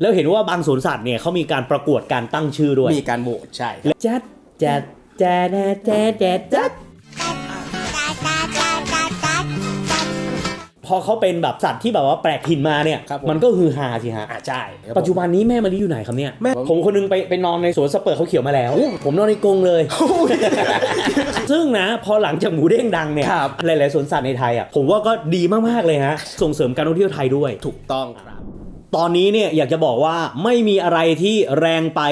แล้วเห็นว่าบางสวนสัตว์เนี่ยเขามีการประกวดการตั้งชื่อด้วยมีการโหวตใช่และแจ๊ดแจ๊ดแจ๊ดแจ๊ดแจ๊ดแจ๊ดพอเขาเป็นแบบสัตว์ที่แบบว่าแปลกถิ่นมาเนี่ย ครับผม มันก็ฮือฮาสิฮะ อ่าใช่ครับปัจจุบันนี้แม่มะลิอยู่ไหนครับเนี่ยแม่ ผมคนนึงไปไปนอนในสวนสเปิร์เขาเขียวมาแล้ว ผมนอนในกรงเลยซึ่งนะพอหลังจากหมูเด้งดังเนี่ยครับ หลายๆสวนสัตว์ในไทยอะผมว่าก็ดีมากๆเลยฮะส่งเสริมการท่องเที่ยวไทยด้วย ถูกต้องครับ ตอนนี้เนี่ยอยากจะบอกว่าไม่มีอะไรที่แรงไป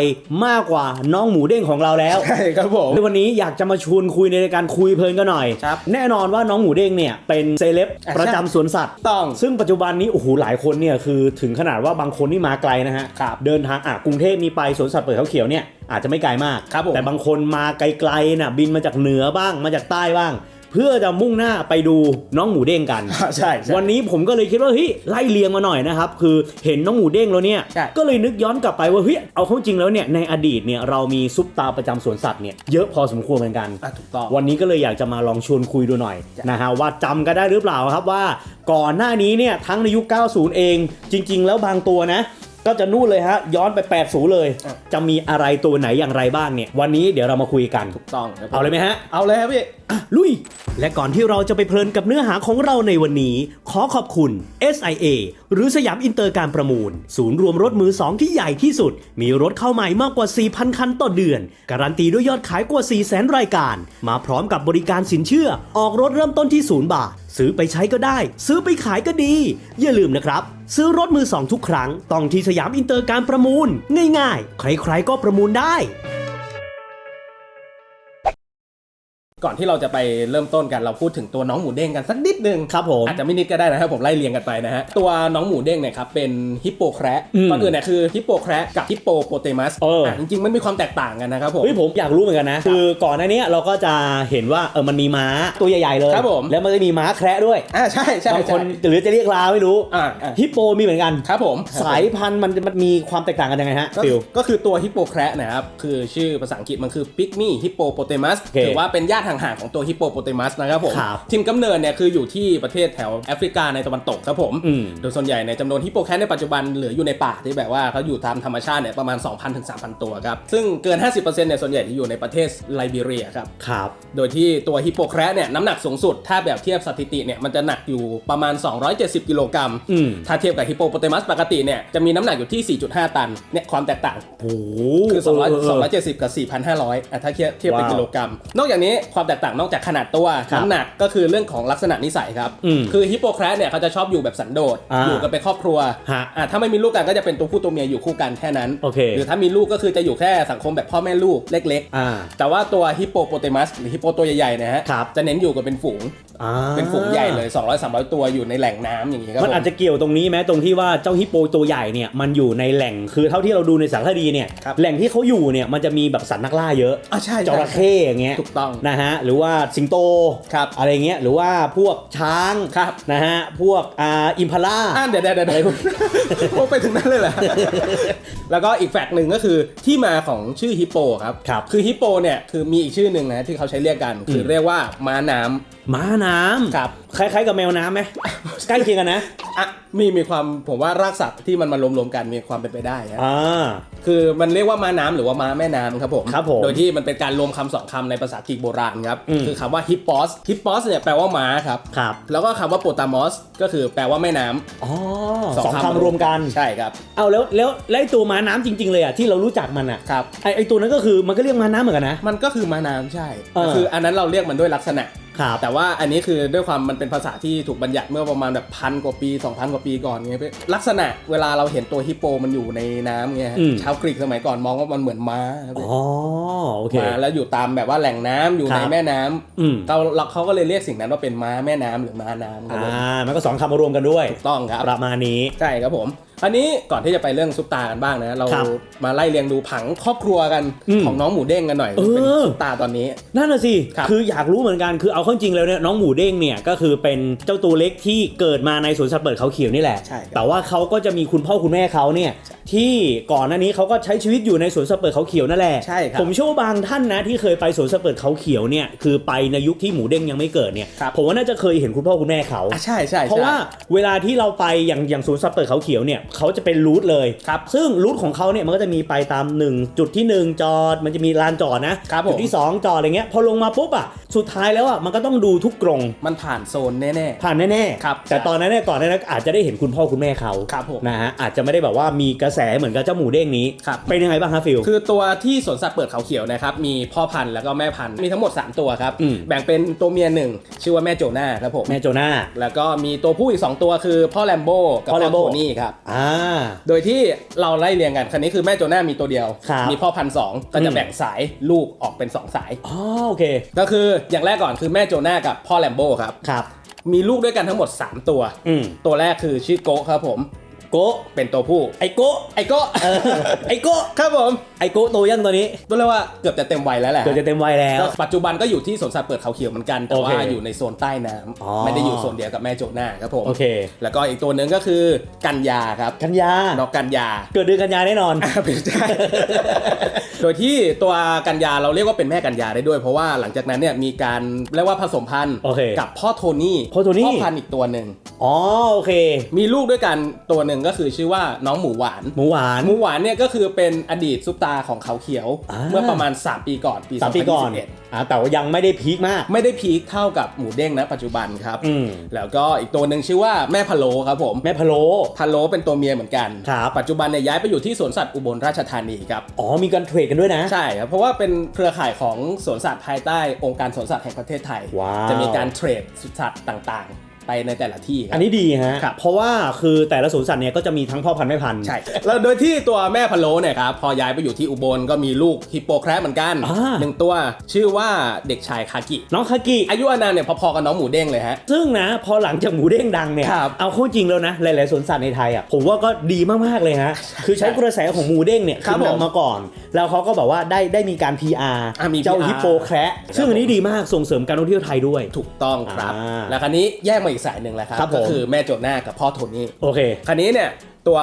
มากกว่าน้องหมูเด้งของเราแล้วใช่ครับผมในวันนี้อยากจะมาชวนคุยในรายการคุยเพลินกันหน่อย ครับแน่นอนว่าน้องหมูเด้งเนี่ยเป็นเซเลบอะประจำสวนสัตว์ต้องซึ่งปัจจุบันนี้โอ้โหหลายคนเนี่ยคือถึงขนาดว่าบางคนนี่มาไกลนะฮะครับเดินทางอะกรุงเทพนี่ไปสวนสัตว์เปิดเขาเขียวเนี่ยอาจจะไม่ไกลมาก ครับผม แต่บางคนมาไกลๆน่ะบินมาจากเหนือบ้างมาจากใต้บ้าง เพื่อจะมุ่งหน้าไปดูน้องหมูเด้งกัน ใช่ใช่ วันนี้ผมก็เลยคิดว่าเฮ้ยไล่เลียงมาหน่อยนะครับ คือเห็นน้องหมูเด้งแล้วเนี่ย ใช่ ก็เลยนึกย้อนกลับไปว่าเฮ้ยเอาเข้าจริงแล้วเนี่ยในอดีตเนี่ยเรามีซุปตาประจำสวนสัตว์เนี่ยเยอะพอสมควรเหมือนกัน อะถูกต้อง วันนี้ก็เลยอยากจะมาลองชวนคุยดูหน่อยจ้ะ นะฮะว่าจำกันได้หรือเปล่าครับว่า ก่อนหน้านี้เนี่ยทั้งในยุค 90 เอง จริง ๆ แล้วบางตัวนะ ก็จะนู่นเลยฮะ ย้อนไป80เลยจะมีอะไรตัวไหนอย่างไรบ้างเนี่ย วันนี้เดี๋ยวเรามาคุยกัน ถูกต้องครับผมเอาเลยไหมฮะ เอาเลยครับพี่ลุย และก่อนที่เราจะไปเพลินกับเนื้อหาของเราในวันนี้ ขอขอบคุณ SIA หรือสยามอินเตอร์การประมูล ศูนย์รวมรถมือสองที่ใหญ่ที่สุด มีรถเข้าใหม่มากกว่า 4,000 คันต่อเดือน การันตีด้วยยอดขายกว่า 400,000 รายการ มาพร้อมกับบริการสินเชื่อ ออกรถเริ่มต้นที่ 0 บาท ซื้อไปใช้ก็ได้ ซื้อไปขายก็ดี อย่าลืมนะครับ ซื้อรถมือสองทุกครั้ง ต้องที่สยามอินเตอร์การประมูล ง่ายๆ ใครๆก็ประมูลได้ ก่อนที่เราจะไปเริ่มต้นกันเราพูดถึงตัวน้องหมูเด้งกันสักนิดนึงครับผมอาจจะไม่นิดก็ได้นะครับผมไล่เรียงกันไปนะฮะตัวน้องหมูเด้งเนี่ยครับเป็นฮิปโปแคระอืมก่อนอื่นเนี่ยคือฮิปโปแคระกับฮิปโปโปเตมัสเอออะจริงๆมันมีความแตกต่างกันนะครับผมเฮ้ยผมอยากรู้เหมือนกันนะ คือก่อนหน้านี้เราก็จะเห็นว่าเออมันมีม้าตัวใหญ่ๆเลยครับผมแล้วมันจะมีม้าแคระด้วยอ่าใช่ใช่บางคนใช่หรือจะเรียกลาไม่รู้อ่าอ่าฮิปโปมีเหมือนกันครับผมสายพันธุ์มันมันมีความแตกต่างกันยังไงฮะก็ฟิลก็คือตัวฮิปโปแคระนะครับคือชื่อภาษาอังกฤษมันคือปิกมี่ฮิปโปโปเตมัสโอเคถือว่าเป็นญาติห่างๆของตัวฮิปโปโปเตมัสนะครับผมครับทิมกำเนิดเนี่ยคืออยู่ที่ประเทศแถวแอฟริกาในตะวันตกครับผม อืม โดยส่วนใหญ่ในยจำนวนฮิปโปแคทในปัจจุบันเหลืออยู่ในป่าที่แบบว่าเขาอยู่ตามธรรมชาติเนี่ยประมาณ 2,000ถึง3,000 ตัวครับ ซึ่งเกิน 50%เนี่ยส่วนใหญ่ที่อยู่ในประเทศไลบีเรียครับ ครับ โดยที่ตัวฮิปโปแคระเนี่ยน้ำหนักสูงสุด ถ้าแบบเทียบสถิติเนี่ยมันจะหนักอยู่ประมาณ 270 กิโลกรัม อืม ถ้าเทียบกับฮิปโปโปเตมัสปกติเนี่ยจะมีน้ำหนักอยู่ที่ 4.5 ตันเนี่ยความแตกต่าง โอ้โหคือเเ200 270 กับ 4,500อะถ้าเทียบเทียบเป็นว้าว กิโลกรัม นอกจากนี้ความแตกต่างนอกจากขนาดตัวครับน้ำหนักก็คือเรื่องของลักษณะนิสัยครับอืมคือฮิปโปแคระเนี่ยเขาจะชอบอยู่แบบสันโดษอ่าอยู่กันเป็นครอบครัวฮะอะถ้าไม่มีลูกกันก็จะเป็นตัวผู้ตัวเมียอยู่คู่กันแค่นั้นโอเคหรือถ้ามีลูกก็คือจะอยู่แค่สังคมแบบพ่อแม่ลูกเล็กอ่าๆแต่ว่าตัวฮิปโปโปเตมัสหรือฮิปโปตัวใหญ่ๆเนะฮะครับจะเน้นอยู่กันเป็นฝูงอ่าเป็นฝูงใหญ่เลย 200-300 ตัวอยู่ในแหล่งน้ำอย่างนี้ครับมันอาจผจะเกี่ยวตรงนี้ไหมตรงที่ว่าเจ้าฮิปโปตัวใหญ่เนี่ยมันอยู่ในแหล่งคือเท่าที่เราดูในสารคดีเนี่ยครับแหล่งที่เขาอยู่เนี่ยมันจะมีแบบสัตว์นักล่าเยอะอะใช่จระเข้อย่างเงี้ยถูกต้องนะฮะหรือว่าสิงโตครับอะไรเงี้ยหรือว่าพวกช้างครับนะฮะพวกอ่าอิมพาล่าอะเดี๋ยวเดี๋ยวเดี๋ยวเดี๋ยวโอ้ไปถึงนั้นเลยเหรอแล้วก็อีกแฟกต์หนึ่งก็คือที่มาของชื่อฮิปโปครับครับคือฮิปโปเนี่ยคือมีอีกชื่อหนึ่งนะที่เขาใช้เรียกกันคือเรียกว่าม้าน้ำ ม้าน้ำครับ คล้ายๆกับแมวน้ำไหมใกล้เคียงกันนะ อะมีมีความผมว่ารากศัพท์ที่มันมารวมๆกันมีความเป็นไปได้นะอ่า คือมันเรียกว่าม้าน้ำหรือว่าม้าแม่น้ำครับผมครับผมโดยที่มันเป็นการรวมคำสองคำในภาษากรีกโบราณครับ อืม คือคำว่าฮิปปอสฮิปปอสเนี่ยแปลว่าม้าครับ ครับแล้วก็คำว่าโปตามอสก็คือแปลว่าแม่น้ำ อ๋อสองคำรวมกันใช่ครับ เอาแล้วแล้วแล้วไอ้ตัวม้าน้ำจริง ๆ เลยอะที่เรารู้จักมันอะครับ ไอไอตัวนั้นก็คือมันก็เรียกม้าน้ำเหมือนกันนะ มันก็คือม้าน้ำใช่เออคืออันนั้นเราเรียกมันด้วยลักษณะครับ แต่ว่าอันนี้คือด้วยความมันเป็นภาษาที่ถูกบัญญัติเมื่อประมาณแบบพันกว่าปี 2,000 กว่าปีก่อนไงพี่ลักษณะเวลาเราเห็นตัวฮิปโปมันอยู่ในน้ำเงี้ยฮะอืม ชาวกรีกสมัยก่อนมองว่ามันเหมือนม้าครับพี่อ๋อโอเค ม้าแล้วอยู่ตามแบบว่าแหล่งน้ำอยู่ครัในบแม่น้ำอืมเขาเขาก็เลยเรียกสิ่งนั้นว่าเป็นม้าแม่น้ำหรือม้าน้ำครับผมอ่ามันก็สองคำมารวมกันด้วย ถูกต้องครับ ประมาณนี้ ใช่ครับผม อันนี้ก่อนที่จะไปเรื่องซุปตากันบ้างนะ เราครับมาไล่เรียงดูผังครอบครัวกันอืมของน้องหมูเด้งกันหน่อยเออ เป็นซุปตาตอนนี้ นั่นน่ะสิครับคืออยากรู้เหมือนกันคือเอาเข้าจริงแล้วเนี่ยน้องหมูเด้งเนี่ยก็คือเป็นเจ้าตัวเล็กที่เกิดมาในสวนสัตว์เปิดเขาเขียวนี่แหละ ใช่ครับแต่ว่าเขาก็จะมีคุณพ่อคุณแม่เขาเนี่ยที่ก่อนหน้านี้เขาก็ใช้ชีวิตอยู่ในสวนสัตว์เปิดเขาเขียวนั่นแหละใช่ครับผมเชื่อว่าบางท่านนะที่เคยไปสวนสัตว์เปิดเขาเขียวเนี่ยคือไปในยุคที่หมูเด้งยังไม่เกิดเนี่ยครับ ผมว่าน่าจะเคยเห็นคุณพ่อคุณแม่เขา อะใช่ใช่เพราะใช่ว่าเวลาที่เราไปอย่างอย่างสวนสัตว์เปิดเขาเขียวเนี่ยเขาจะเป็นรูทเลยครับซึ่งรูทของเขาเนี่ยมันก็จะมีไปตาม 1 จุดที่ 1 จอด มันจะมีลานจอดนะครับผมจุดที่ 2 จอดอะไรเงี้ย พอลงมาปุ๊บอะ สุดท้ายแล้วอะ มันก็ต้องดูทุกกรง มันผ่านโซนแน่ผ่านแน่ๆ ครับ แต่ตอนนั้นเนี่ยก่อนหนานั้นอาจจะได้เห็นคุณพ่อคุณแม่เขาครับผมนะฮะ อาจจะไม่ได้แบบว่ามีกระแสเหมือนกับเจ้าหมูเด้งนี้ครับเป็นยังไงบ้างครับฟิล คือตัวที่สวนสัตว์เปิดเขาเขียวนะครับ มีพ่อพันธุ์แล้วก็แม่พันธุ์ มีทั้งหมด 3 ตัวครับอืมแบ่งเป็นตัวเมียหนึ่งชื่อว่าแม่โจนาครับผม แม่โจนาแล้วก็มีตัวผู้อีก 2 ตัวคือพ่อแลมโบกับพ่พ่ออ Lambo โทนี่ครับอ่าโดยที่เราไล่เรียงกันคันนี้คือแม่โจนามีตัวเดียว ครับมีพ่อพันธุ์สองก็อืจะมแบ่งสายลูกออกเป็น 2 สายอ๋อโอเคก็คืออย่างแรกก่อนคือแม่โจนากับพ่อแลมโบครับ ครับ มีลูกด้วยกันทั้งหมด 3 ตัว อืม ตัวแรกคือชื่อโกะครับผม โกะเป็นตัวผู้ ไอโกะไอโกะเออไอโกะครับผมไอโกะโตยังตัวนี้ต้องเรียกว่าเกือบจะเต็มวัยแล้วแหละเกือบจะเต็มวัยแล้วก็ปัจจุบันก็อยู่ที่สวนสัตว์เปิดเขาเขียวเหมือนกันแต่ว่าโอเคอยู่ในโซนใต้น้ำอ๋อไม่ได้อยู่โซนเดียวกับแม่โจนาครับผมโอเค แล้วก็อีกตัวหนึ่งก็คือกันยาครับกันยาดอกกันยา เกิดเดือนกันยาแน่นอนอ่าไม่ใช่โดยที่ตัวกันยาเราเรียกว่าเป็นแม่กันยาได้ด้วย เพราะว่าหลังจากนั้นเนี่ยมีการเรียกว่าผสมพันธุ์โอเคกับพ่อโทนี่พ่อโทนี่พ่อพันธุ์อีกตัวหนึ่งอ๋อโอเค มีลูกด้วยกันตัวหนึ่งก็คือชื่อว่าน้องหมูหวาน หมูหวาน หมูหวานเนี่ยก็คือเป็นอดีตซุปตาของเขาเขียว อ่า เมื่อประมาณ 3 ปีก่อนปีสามปีก่อน2021อ่าแต่ว่ายังไม่ได้พีคมาก ไม่ได้พีคเท่ากับหมูเด้งนะปัจจุบันครับ อืม แล้วก็อีกตัวหนึ่งชื่อว่าแม่พะโล้ครับผม แม่พะโล้พะโล้เป็นตัวเมียเหมือนกัน ครับ ปัจจุบันเนี่ยย้ายไปอยู่ที่สวนสัตว์อุบลราชธานีครับ อ๋อมีการเทรดกันด้วยนะ ใช่ครับ เพราะว่าเป็นเครือข่ายของสวนสัตว์ภายใต้องค์การสวนสัตว์แห่งประเทศไทย ว้าว จะมีการเทรดสัตว์ต่างๆ ไปในแต่ละที่ครัอันนี้ดีฮะ ครับเพราะว่าคือแต่ละสวนสัตว์เนี่ยก็จะมีทั้งพ่อพันธุ์แม่พันธุ์ ใช่ แล้วโดยที่ตัวแม่พะโล้เนี่ยครับพอย้ายไปอยู่ที่อุบลก็มีลูกฮิปโปแคระเหมือนกันอ่า หนึ่งตัวชื่อว่าเด็กชายคากิ น้องคากิ อายุอานามเนี่ยพอๆกับน้องหมูเด้งเลยฮะ ซึ่งนะพอหลังจากหมูเด้งดังเนี่ย ครับเอาเข้าจริงแล้วนะ หลาย ๆสวนสัตว์ในไทยอะผมว่าก็ดีมาก ๆ เลยฮะ คือใช้กระแสของหมูเด้งเนี่ยครับขึ้นผมนำมาก่อน แล้วเขาก็แบบว่าได้ได้มีการ PR อะมีเจ้า PR ฮิปโปแคระซึ่งอันนี้ดีมากส่งเสริมการท่องเที่ยวไทยด้วย ถูกต้องครับ อ่า แล้วคราวนี้แยกมาอีกสายหนึ่งแล้วครับครับผม ก็คือแม่โจนากับพ่อโทนี่โอเค คราวนี้เนี่ย ตัว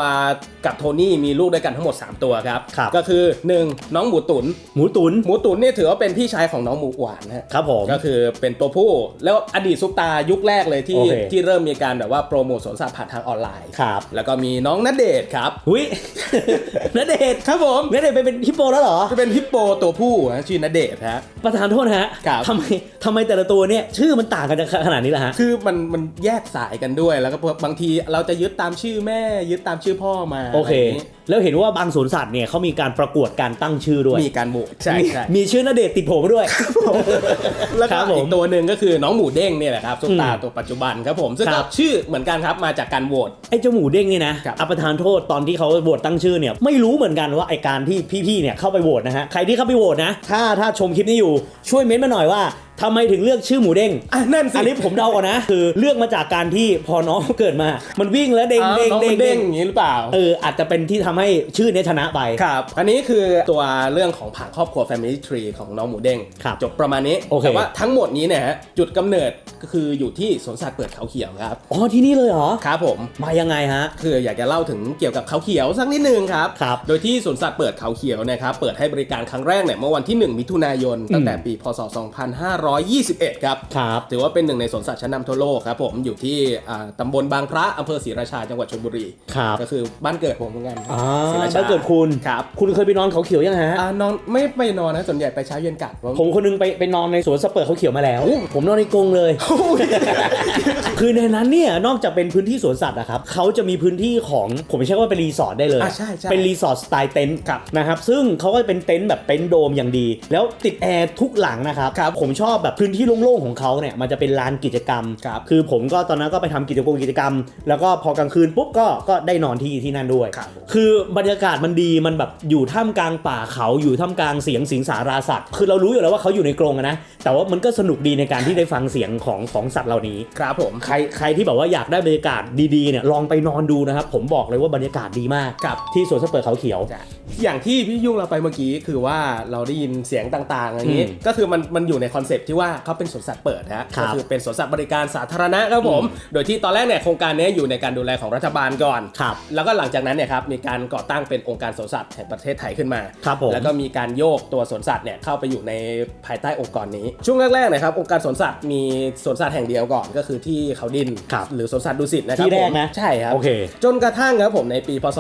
กับโทนี่มีลูกด้วยกันทั้งหมด 3 ตัวครับ ครับ ก็คือ 1 น้องหมูตุน หมูตุน หมูตุนเนี่ยถือว่าเป็นพี่ชายของน้องหมูหวานนะฮะครับผม ก็คือเป็นตัวผู้ แล้วอดีตซุปตายุคแรกเลยที่โอเค ที่เริ่มมีการแบบว่าโปรโมทสวนสัตว์ผ่านทางออนไลน์ ครับแล้วก็มีน้องณเดชน์ครับหุย ณเดชน์ครับผมณเดชน์ไปเป็นฮิปโปแล้วเหรอ จะเป็นฮิปโปตัวผู้ฮะชื่อณเดชน์ฮะ ประธานโทษนะฮะครับ ทำไมทำไมแต่ละตัวเนี่ย ชื่อมันต่างกันขนาดนี้ล่ะฮะ คือมันมันแยกสายกันด้วยแล้วก็บางทีเราจะยึดตามชื่อแม่ยึดตามชื่อพ่อมาโอเคะไรย่างนี้แล้วเห็นว่าบางสวนสัตว์เนี่ยเขามีการประกวดการตั้งชื่อด้วย มีการโหวตใช่มีใช่มีชื่อณเดชน์ติดโผล่มาด้วย แล้วคก็รับผมอีกตัวหนึ่งก็คือน้องหมูเด้งเนี่ยแหละครับซุปตาอืมตัวปัจจุบันครับผมซึ่งคก็รับชื่อเหมือนกันครับมาจากการโหวตไอ้เจ้าหมูเด้งนี่นะครับอัประธานโทษตอนที่เขาโหวตตั้งชื่อเนี่ยไม่รู้เหมือนกันว่าไอการที่พี่ๆเนี่ยเข้าไปโหวตนะฮะใครที่เข้าไปโหวตนะ ถ้าถ้าชมคลิปนี้อยู่ช่วยเม้นต์มาหน่อยว่า ทำไมถึงเลือกชื่อหมูเด้ง อะนั่นสิ อันนี้ผมเดาก่อนนะ คือเลือกมาจากการที่พอน้องเกิดมา มันวิ่งแล้วเด้งอ้าวเด้งน้องเด้มังนเด้เด้งงอย่างนี้หรือเปล่า เอออาจจะเป็นที่ทำให้ชื่อเนี้ชนะไป ครับ อันนี้คือตัวเรื่องของผังครอบครัว Family Tree ของน้องหมูเด้งครับจบประมาณนี้ โอเค แต่ว่าทั้งหมดนี้เนี่ยฮะจุดกำเนิดก็คืออยู่ที่สวนสัตว์เปิดเขาเขียวครับ อ๋อที่นี่เลยเหรอ ครับผม มายังไงฮะ คืออยากจะเล่าถึงเกี่ยวกับเขาเขียวสักนิดนึงครับ ครับ โดยที่สวนสัตว์เปิดเขาเขียวนะครับ เปิดให้บริการครั้งแรกเนี่ยเมื่อวันที่ 1 มิถุนายน ตั้งแต่ปี พศ2521 ครับ ครับ ถือว่าเป็นหนึ่งในสวนสัตว์ชั้นนำทั่วโลกครับผมอยู่ที่อ่าตำบลบางพระอำเภอศรีราชาจังหวัดชลบุรีครับก็คือบ้านเกิดผมเหมือนกันอ่าศรีราชาถ้าเกิดคุณ ครับคุณเคยไปนอนเขาเขียวยังฮะ อ่านอนไม่ไปนอนนะส่วนใหญ่ไปเช้าเย็นกลับผมคนนึงไปไปนอนในสวนสเปิร์เขาเขียวมาแล้วผมนอนในกรงเลย คือในนั้นเนี่ยนอกจากเป็นพื้นที่สวนสัตว์นะครับเขาจะมีพื้นที่ของผมใช้คำว่าเป็นรีสอร์ทได้เลยอะใช่ใช่เป็นรีสอร์ทสไตล์เต็นท์ครับนะครับซึ่งเขาก็เป็นเต็นท์แบบเต็นท์โดมอย่างดี แล้วติดแอร์ทุกหลังนะครับครับผมชอบแบบพื้นที่โล่งๆของเขาเนี่ยมันจะเป็นลานกิจกรรมครับคือผมก็ตอนนั้นก็ไปทำกิจกรรมกิจกรรม แล้วก็พอกลางคืนปุ๊บก็ก็ได้นอนที่ที่นั่นด้วยครับคือบรรยากาศมันดีมันแบบอยู่ท่ามกลางป่าเขาอยู่ท่ามกลางเสียงสิงสาราสัตว์ คือเรารู้อยู่แล้วว่าเขาอยู่ในกรงอะนะแต่ว่ามันก็สนุกดีในการที่ได้ฟังเสียงของของสัตว์เหล่านี้ครับผมใครใครที่แบบว่าอยากได้บรรยากาศดีๆเนี่ยลองไปนอนดูนะครับผมบอกเลยว่าบรรยากาศดีมากครับที่สวนสเปิร์เขาเขียวจ้ะอย่างที่พี่ยุ่งเราไปเมื่อกี้คือว่าเราได้ยินเสียงต่างๆอย่างนี้อืมก็คือมันมันอยู่ในคอนเซปต์ที่ว่าเขาเป็นสวนสัตว์เปิดนะฮะครับก็คือเป็นสวนสัตว์บริการสาธารณะครับผม โดยที่ตอนแรกเนี่ยโครงการนี้อยู่ในการดูแลของรัฐบาลก่อนครับแล้วก็หลังจากนั้นเนี่ยครับมีการก่อตั้งเป็นองค์การสวนสัตว์แห่งประเทศไทยขึ้นมาครับผมแล้วก็มีการโยกตัวสวนสัตว์เนี่ยเข้าไปอยู่ในภายใต้องค์กรนี้ ช่วงแรกๆนะครับองค์การสวนสัตว์มีสวนสัตว์แห่งเดียวก่อนก็คือที่เขาดินครับหรือสวนสัตว์ดุสิตนะครับที่แรกผมนะใช่ครับโอเคจนกระทั่งครับผมในปีพศ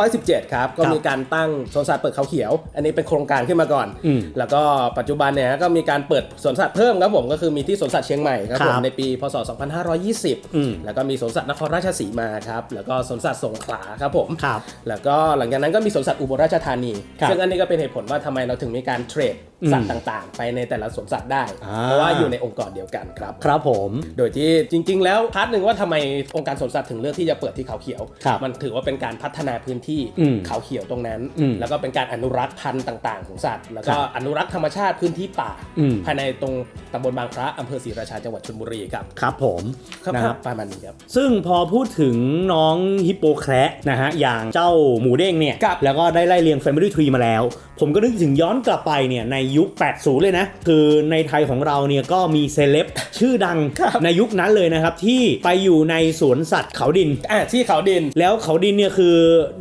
2517 ครับก็ครับมีการตั้งสวนสัตว์เปิดเขาเขียว อันนี้เป็นโครงการขึ้นมาก่อนอืมแล้วก็ปัจจุบันเนี่ยก็มีการเปิดสวนสัตว์เพิ่มครับผมก็คือมีที่สวนสัตว์เชียงใหม่ครับครัผบมในปีพศอืม2520 แล้วก็มีสวนสัตว์นครราชสีมาครับแล้วก็สวนสัตว์สงขลาครับผมครับแล้วก็หลังจากนั้นก็มีสวนสัตว์อุบลราชธานีครับซึ่งอันนี้ก็เป็นเหตุผลว่าทำไมเราถึงมีการเทรดอืมสัตว์ต่างๆ ไปในแต่ละสวนสัตว์ได้อ่าเพราะว่าอยู่ในองค์กรเดียวกันครับ ครับผม โดยที่จริง ๆ แล้วพาร์ทหนึ่งว่าทำไมองค์การสวนสัตว์ถึงเลือกที่จะเปิดที่เขาเขียวครับมันถือว่าเป็นการพัฒนาพื้นที่อืมเขาเขียวตรงนั้นอืมแล้วก็เป็นการอนุรักษ์พันธุ์ต่าง ๆ ของสัตว์ แล้วก็ครับอนุรักษ์ธรรมชาติพื้นที่ป่าอืมภายในตรงตำบลบางพระอำเภอศรีราชาจังหวัดชลบุรีครับครับผมครับนะครับประมาณนี้ครับ ซึ่งพอพูดถึงน้องฮิปโปแคระนะฮะอย่างเจ้าหมูเด้งเนี่ยครับแล้วก็ได้ไล่เรียง Family Tree มาแล้ว ผมก็นึกถึงย้อนกลับไปเนี่ยในยุค 80 เลยนะ คือในไทยของเราเนี่ยก็มีเซเลบชื่อดังครับในยุคนั้นเลยนะครับ ที่ไปอยู่ในสวนสัตว์เขาดิน อ่าที่เขาดิน แล้วเขาดินเนี่ยคือ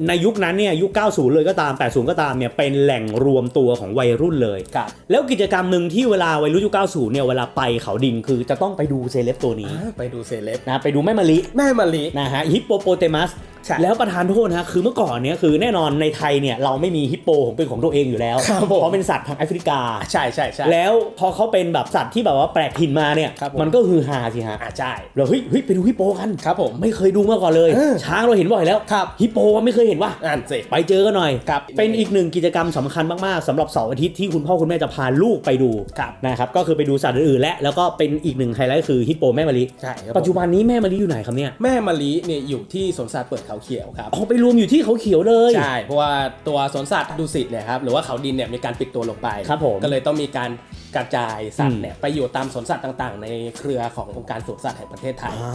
ในยุคนั้นเนี่ยยุค 90 เลยก็ตาม 80 ก็ตามเนี่ยเป็นแหล่งรวมตัวของวัยรุ่นเลยครับแล้วกิจกรรมหนึ่งที่เวลาวัยรุ่นยุค 90 เนี่ยเวลาไปเขาดินคือจะต้องไปดูเซเลบตัวนี้อ่าไปดูเซเลบนะไปดูแม่มะลิแม่มะลินะฮะฮิปโปโปเตมัสใช่แล้วประธานโทษนะคือเมื่อก่อนเนี่ยคือแน่นอนในไทยเนี่ยเราไม่มีฮิปโปของเป็นของตัวเองอยู่แล้วครับผมเพราะเป็นสัตว์ทางแอฟริกา ใช่ใช่ใช่แล้วพอเขาเป็นแบบสัตว์ที่แบบว่าแปลกถิ่นมาเนี่ยครับผมมันก็ฮือฮาสิฮะอ่าใช่เราเฮ้ยเฮ้ยไปดูฮิปโปกันครับผมไม่เคยดูมาก่อนเลยเออช้างเราเห็นบ่อยแล้วครับฮิปโปว่าไม่เคยเห็นว่ะอ่านสิไปเจอกันหน่อยครับเป็นอีกหนึ่งกิจกรรมสำคัญมากๆสำหรับเสาร์อาทิตย์ที่คุณพ่อคุณแม่จะพาลูกไปดูครับนะครับก็คือไปดูสัตว์อื่นๆและแล้วก็เป็นอีกหนึ่งไฮไลท์คือฮิปโปแม่มะลิใช่ครับปัจจุบันนี้แม่มะลิอยู่ไหนครับเนี่ยแม่มะลิเนี่ยอยู่ที่สวนสัตว์เปิดเขาเขียวครับออกไปรวมอยู่ที่เขาเขียวเลยใช่เพราะว่าตัวสวนสัตว์ดุสิตเนี่ยครับหรือว่าเขาดินเนี่ยมีการปิดตัวลงไป ครับผม ก็เลยต้องมีการ กระจายสัตอืว์มเนี่ยไปอยู่ตามสวนสัตว์ต่างๆ ในเครือขององค์การสวนสัตว์แห่งประเทศไทยอ่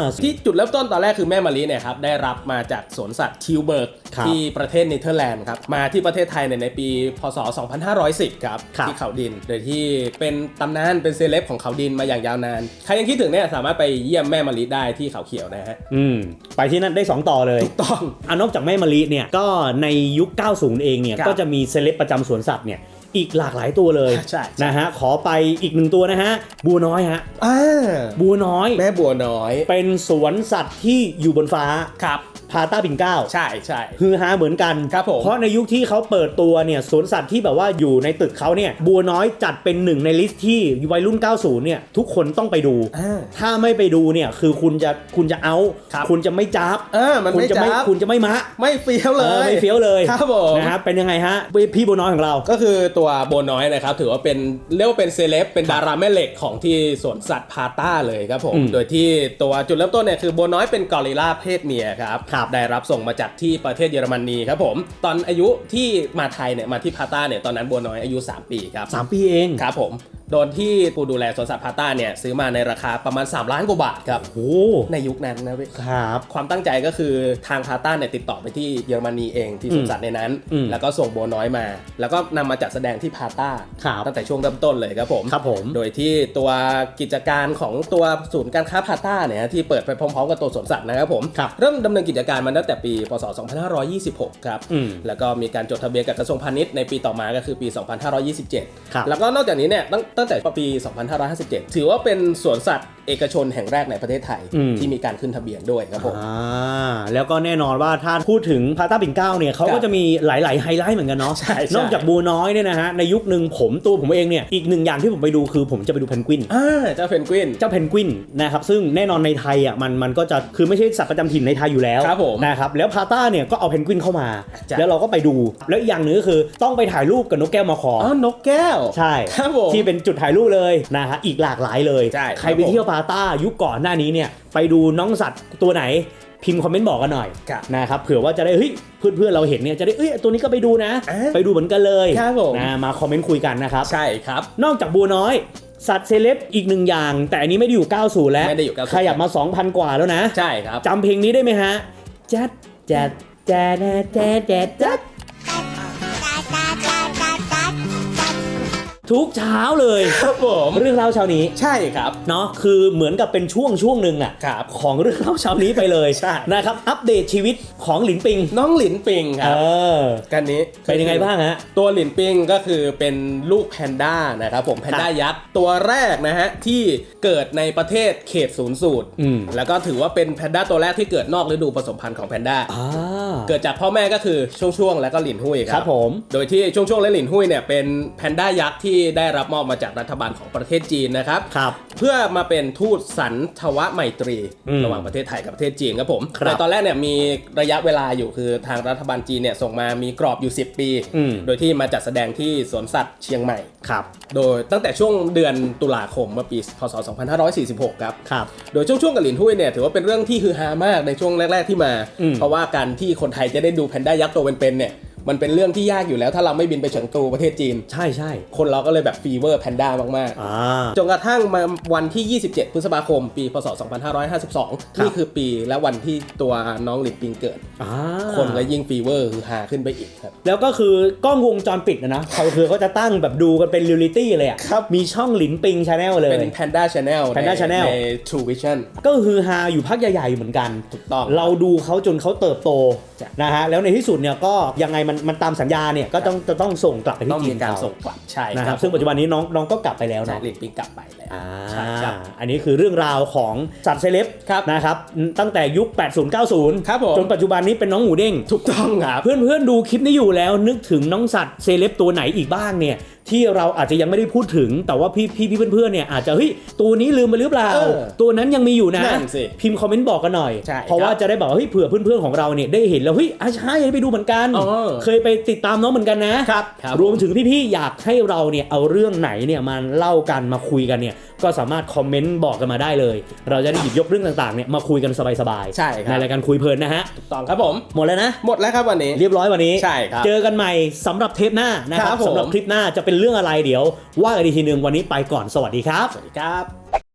าที่จุดเริ่มต้นตอนแรกคือแม่มะลิเนี่ยครับได้รับมาจากสวนสัตว์ทิวเบิร์กครับที่ประเทศเนเธอร์แลนด์ครับมาที่ประเทศไทยเนี่ยในปีพศ 2510ครับครับที่เขาดินโดยที่เป็นตำนานเป็นเซเลบของเขาดินมาอย่างยาวนานใครยังคิดถึงเนี่ยสามารถไปเยี่ยมแม่มะลิได้ที่เขาเขียวนะฮะอืมไปที่นั่นได้ 2 ต่อเลยถูกต้องอะนอกจากแม่มะลิเนี่ยก็ในยุค 90 เองเนี่ยครับก็จะมีเซเลบประจำสวนสัตว์เนี่ย อีกหลากหลายตัวเลยใช่ใช่ นะฮะขอไปอีกหนึ่งตัวนะฮะบัวน้อยฮะอ่าบัวน้อยแม่บัวน้อย เป็นสวนสัตว์ที่อยู่บนฟ้าครับ พาต้าปิ่นเกล้า ใช่ใช่ ฮือฮาเหมือนกัน ครับผม เพราะในยุคที่เขาเปิดตัวเนี่ยสวนสัตว์ที่แบบว่าอยู่ในตึกเขาเนี่ยบัวน้อยจัดเป็นหนึ่งในลิสต์ที่วัยรุ่น 90 เนี่ยทุกคนต้องไปดู อ่า ถ้าไม่ไปดูเนี่ยคือคุณจะคุณจะเอาครับ คุณจะไม่จับเออมันคุณไม่จะไม่จับคุณจะไม่มะไม่เฟี้ยวเลเออย ไม่เฟี้ยวเลยครับผม นะครับเป็นยังไงฮะพี่บัวน้อยของเรา ก็คือตัวโบน้อยนะครับ ถือว่าเป็นเรียกว่าเป็นเซเลบเป็นดาราแม่เหล็กของที่สวนสัตว์พาต้าเลยครับผมอืมโดยที่ตัวจุดเริ่มต้นเนี่ยคือโบน้อยเป็นกอริลลาเพศเมียครับครับได้รับส่งมาจากที่ประเทศเยอรมนีครับผม ตอนอายุที่มาไทยเนี่ยมาที่พาต้าเนี่ยตอนนั้นโบน้อยอายุ 3 ปีครับสามปีเองครับผม โดนที่ผู้ดูแลสวนสัตว์พาต้าเนี่ยซื้อมาในราคาประมาณ 3 ล้านกว่าบาทครับ โอ้ในยุคนั้นนะเว้ยครับ ความตั้งใจก็คือทางพาต้าเนี่ยติดต่อไปที่เยอรมนีเองที่สวนสัตว์ในนั้นอืมแล้วก็ส่งโบน้อยมา แล้วก็นำมาจัดแสดงที่พาต้าครับตั้งแต่ช่วงเริ่มต้นเลยครับผมครับผม โดยที่ตัวกิจการของตัวศูนย์การค้าพาต้าเนี่ยที่เปิดไปพร้อมๆกับตัวสวนสัตว์นะครับผมครับเริ่มดำเนินกิจการมาตั้งแต่ปีพศ 2526 ครับอืมแล้วก็มีการจดทะเบียนกับกระทรวงพาณิชย์ในปีต่อมาก็คือปี 2527ครับแล้วก็นอกจากนี้เนี่ยตั้งตั้งแต่ปี 2557 ถือว่าเป็นสวนสัตว์ เอกชนแห่งแรกในประเทศไทยอืม ที่มีการขึ้นทะเบียนด้วยครับผม อ่าแล้วก็แน่นอนว่าถ้าพูดถึงพาต้าปิ่นเกล้าเนี่ยเขาครัก็บจะมีหลาย ๆ ไฮไลท์เหมือนกันเนาะใช่ใช่ นอกจากบัวน้อยเนี่ยนะฮะในยุคหนึ่งผมตัวผมเองเนี่ยอีกหนึ่งอย่างที่ผมไปดูคือผมจะไปดูเพนกวิน อ่าเจ้าเพนกวิน เจ้าเพนกวินนะครับซึ่งแน่นอนในไทยอะมันมันก็จะคือไม่ใช่สัตว์ประจำถิ่นในไทยอยู่แล้วครับผมนะครับแล้วพาต้าเนี่ยก็เอาเพนกวินเข้ามา จ้ะ แล้วเราก็ไปดู แล้วอีกอย่างหนึ่งก็คือต้องไปถ่ายรูปกับนกแก้วมาคออ๋อ นกแก้ว ใช่ ครับผมที่เป็นจุดถ่ายรูปเลยนะฮะอีกหลากหลายเลยใช่ใครครับไปผมเที่ยวพาต้ายุคก่อนหน้านี้เนี่ยไปดูน้องสัตว์ตัวไหนพิมพ์คอมเมนต์บอกกันหน่อยครับนะครับเผื่อว่าจะได้เฮ้ยเพื่อนเพื่อนๆเราเห็นเนี่ยจะได้เอ้ยตัวนี้ก็ไปดูนะอ่าไปดูเหมือนกันเลยครับผมนะมาคอมเมนต์คุยกันนะครับใช่ครับ นอกจากบัวน้อยสัตว์เซเลบอีกหนึ่งอย่าง แต่อันนี้ไม่ได้อยู่ 90 แล้วไม่ได้อยู่90ขยับมา 2,000 กว่าแล้วนะ ใช่ครับจำเพลงนี้ได้ไหมฮะจัดจัดจัดจัดจัดจัด ทุกเช้าเลยครับผมเรื่องเล่าเช้านี้ใช่ครับเนาะคือเหมือนกับเป็นช่วงช่วงหนึ่งอะครับของเรื่องเล่าเช้านี้ไปเลยใช่นะครับอัปเดตชีวิตของหลินปิง น้องหลินปิงคเอรับอกันนี้เป็นยังไงบ้างฮะตัวหลินปิงก็คือเป็นลูกแพนด้านะครับผมแพนด้ายักษ์ตัวแรกนะฮะที่เกิดในประเทศเขตศูนย์สูตรอืมแล้วก็ถือว่าเป็นแพนด้าตัวแรกที่เกิดนอกฤดูผสมพันธุ์ของแพนด้าอ่า เกิดจากพ่อแม่ก็คือช่วงช่วงๆและก็หลินหุยคครัรับผม โดยที่ช่วงช่วงๆและหลินหุยเนี่ยเป็นแพนด้ายักษ์ที่ได้รับมอบมาจากรัฐบาลของประเทศจีนนะครับ ครับ เพื่อมาเป็นทูตสันทวไมตรี อืมระหว่างประเทศไทยกับประเทศจีนครับผมครับแต่ตอนแรกเนี่ยมีระยะเวลาอยู่คือทางรัฐบาลจีนเนี่ยส่งมามีกรอบอยู่ 10 ปี อืม โดยที่มาจัดแสดงที่สวนสัตว์เชียงใหม่ ครับ โดยตั้งแต่ช่วงเดือนตุลาคมเมื่อปีพศ 2546 ครับ ครับ โดยช่วงช่วงๆกับหลินหุ้ยเนี่ยถือว่าเป็นเรื่องที่ฮือฮามากในช่วงแรก ๆที่มา อืมเพราะว่าการที่คนไทยจะได้ดูแพนด้ายักษ์ตัวเป็นๆเนี่ย มันเป็นเรื่องที่ยากอยู่แล้ว ถ้าเราไม่บินไปเฉิงตูประเทศจีน ใช่ใช่คนเราก็เลยแบบฟีเวอร์แพนด้ามากๆอ่าจนกระทั่งมาวันที่ 27 พฤษภาคม ปี พศ 2552นี่คือปีและวันที่ตัวน้องหลินปิงเกิด อ่าคนก็ยิ่งฟีเวอร์คือหาขึ้นไปอีกครับ แล้วก็คือกล้องวงจรปิดนะนะเขาคือเขาจะตั้งแบบดูกันเป็นเรียลิตี้เลยอะครับ มีช่องหลินปิงชาแนลเลย เป็น Panda Channel ใน Panda Channel ใน True Vision ก็คือฮาอยู่พักใหญ่ๆอยู่เหมือนกัน ถูกต้อง เราดูเขาจนเขาเติบโตจ้ะนะฮะแล้วในที่สุดเนี่ยก็ยังไงมันมันตามสัญญาเนี่ยก็ต้องจะต้องส่งกลับไปต้ที่องจีมีนการเขส่งกลับใช่นะคครัรับบซึ่งปัจจุบันนี้น้องน้องก็กลับไปแล้วใช่เนาะหลินปิงกลับไปแล้วอ่าใช่ครับ อันนี้คือเรื่องราวของสัตว์เซเลบครับนะครับตั้งแต่ยุค 80-90 ครับผม จนปัจจุบันนี้เป็นน้องหมูเด้ง ถูกต้องครับ เพื่อนๆดูคลิปนี้อยู่แล้วนึกถึงน้องสัตว์เซเลบตัวไหนอีกบ้างเนี่ย ที่เราอาจจะยังไม่ได้พูดถึง แต่ว่าพี่พี่พี่เพื่อนๆเนี่ยอาจจะเฮ้ยตัวนี้ลืมไปหรือเปล่า เออตัวนั้นยังมีอยู่นะ นั่นสิพิมพ์คอมเมนต์บอกกันหน่อย ใช่เพราะว่าครับจะได้บอกว่าเฮ้ยเผื่อเพื่อนๆของเราเนี่ยได้เห็นแล้วเฮ้ยอาใช่ไปดูเหมือนกัน เออ เคยไปติดตามน้องเหมือนกันนะครับครับ รวมถึงพี่ๆอยากให้เราเนี่ยเอาเรื่องไหนเนี่ยมาเล่ากันมาคุยกันเนี่ย ก็สามารถคอมเมนต์บอกกันมาได้เลย เราจะได้หยิบยกเรื่องต่างๆเนี่ยมาคุยกันสบายๆใช่ครับ ในรายการคุยเพลินนะฮะ ถูกต้องครับผม หมดแล้วนะ หมดแล้วครับวันนี้ เรียบร้อยวันนี้ ใช่ครับเจอกันใหม่สำหรับเทปหน้านะคครัรับบผม สำหรับคลิปหน้าจะเป็นเรื่องอะไรเดี๋ยว ว่ากันอีกทีหนึ่งวันนี้ไปก่อนสวัสดีครับ สวัสดีครับ